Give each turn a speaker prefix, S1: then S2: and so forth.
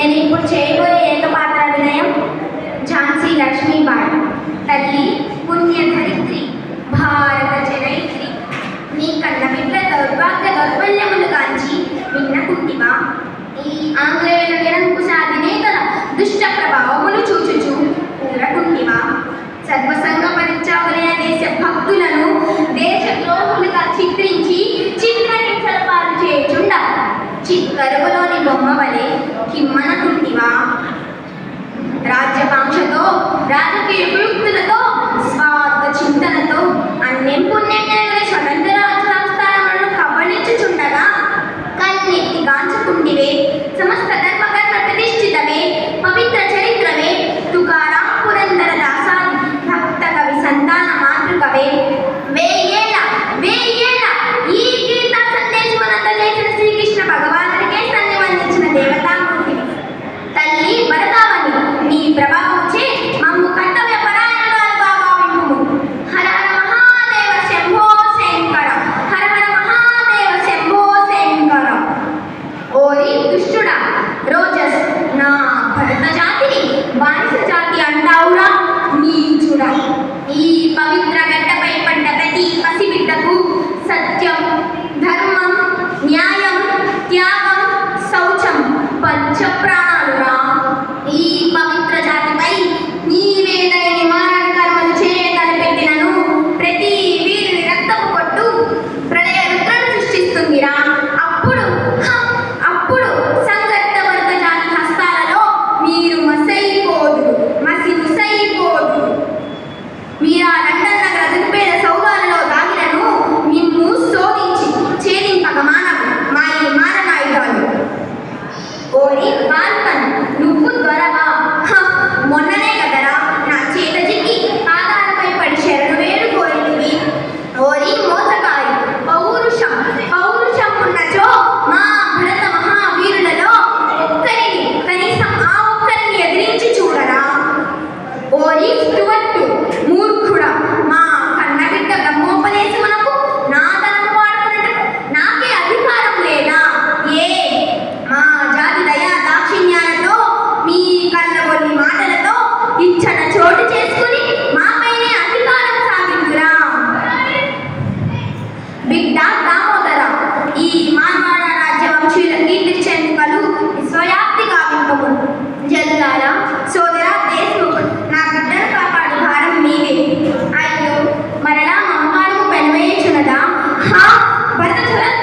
S1: నేను ఇప్పుడు చేయబోయే ఏకపాత్ర అభినయం ఝాన్సీ లక్ష్మీబాయి తల్లి పుణ్య y 白嫩臀